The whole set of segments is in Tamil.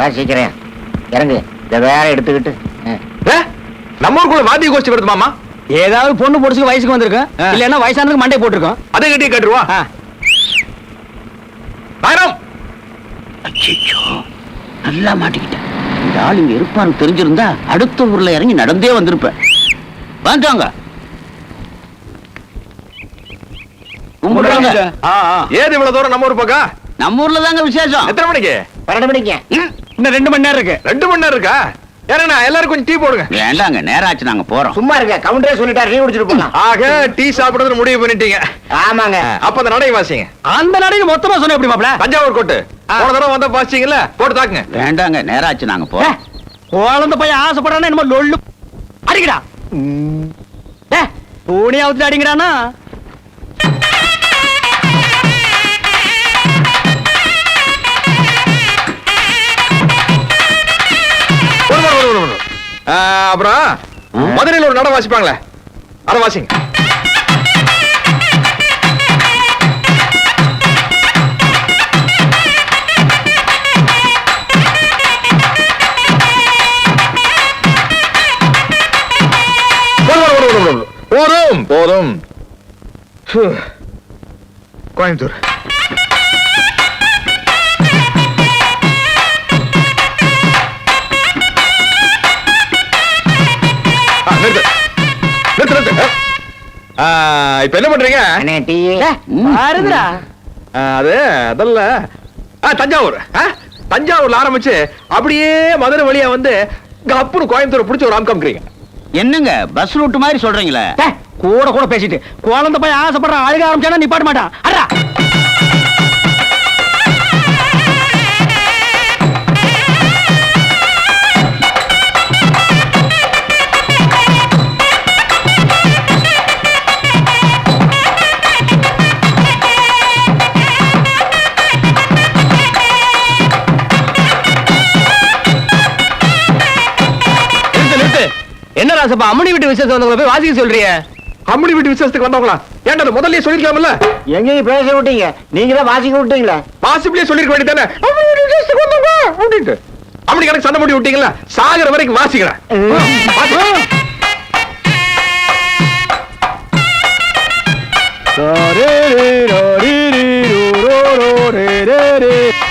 வாசிக்கிறேன் இறங்கு. இதை வேற எடுத்துக்கிட்டு. நம்ம ஊருக்குள்ள வாத்திய கோஷ்டி வருது மாமா. ஏதாவது பொண்ணு பொடிச்சுக்கு வயசுக்கு வந்திருக்கும். இல்லன்னா வயசானதுக்கு மண்டை போட்டிருக்கோம். அதை கட்டியே கட்டுருவா. நாயனம் அச்சச்சோ. நல்லா மாட்டிக்கிட்டேன். இந்த ஆள் இங்க இருப்பான்னு தெரிஞ்சிருந்தா அடுத்த ஊர்ல இறங்கி நடந்தே வந்திருப்பேன். வாங்க கும்பிடுறாங்க. ஆ, ஆ. ஏது இவ்வளவு தூரம் நம்ம ஊர் பக்கம்? நம்ம ஊர்ல தாங்க விசேஷம். எத்தனை மணிக்கு? பன்னெண்டு மணிக்கு. இன்னும் ரெண்டு மணி நேரம் இருக்கு. ரெண்டு மணி நேரம் இருக்கா? ஏன்னா எல்லாரும் கொஞ்சம் டீ போடுங்க. வேண்டாங்க நேரம் ஆச்சு நாங்க போறோம். சும்மா இருக்க கவுண்டரே சொல்லிட்டாரு நீ குடிச்சிட்டு போலாம். ஆக டீ சாப்பிடுறது முடிவு பண்ணிட்டீங்க. ஆமாங்க. அப்ப அந்த நடை வாசிங்க. அந்த நடைக்கு மொத்தமா சொன்ன எப்படி மாப்ள தஞ்சாவூர் கோட்டு. போன தடவை வந்தா வாசிச்சீங்கல்ல? போட்டு தாக்குங்க. வேண்டாங்க நேரம் ஆச்சு நாங்க போறோம். குழந்தை பையன் ஆசைப்படுறானா என்னமோ லொள்ளு அடிக்கடா. ஏ பூனியாவது அப்புறம் மதுரையில் ஒரு நடை வாசிப்பாங்களே. அதை வாசிங்க. போதும், போதும். கோயம்புத்தூர். இப்ப என்ன பண்றீங்க? அது அதல்ல. தஞ்சாவூர். தஞ்சாவூர்ல ஆரம்பிச்சு அப்படியே மதுரை வழியா வந்து கப்புனு கோயம்புத்தூர் பிடிச்ச ஒரு அம்கம்க்கிறீங்க என்னங்க பஸ் ரூட் மாதிரி சொல்றீங்களே? கூட கூட பேசிட்டு. குழந்தை பையன் ஆசைப்படுறான் அழுக ஆரம்பிச்சானா நிப்பாட்ட மாட்டான். ராசப்பா அம்மனி வீட்டு விசேஷம் வந்தவங்களை போய் வாசிக்க சொல்றிய? அம்மனி வீட்டு விசேஷத்துக்கு வந்தவங்களா? ஏன்டா அதை முதல்லயே சொல்லிருக்கலாம்ல எங்கேயும் பேச விட்டீங்க. நீங்க தான் வாசிக்க விட்டீங்களா. பாசிபிளே சொல்லிருக்க வேண்டியதானே அம்மனி வீட்டு விசேஷத்துக்கு வந்தவங்க அப்படின்ட்டு. அம்மனி கணக்கு சண்டை போட்டு விட்டீங்களா சாகர வரைக்கும் வாசிக்கிறேன். வாசி. நிறுத்துங்க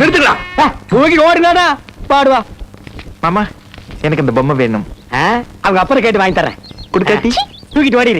நிறுத்துக்கலாம் தூக்கி ஓடினாடா. பாடுவா. மாமா எனக்கு இந்த பொம்மை வேணும். அவங்க அப்புறம் கேட்டு வாங்கி தரேன் கொடுக்காட்டி. தூக்கிட்டு ஓடிடு.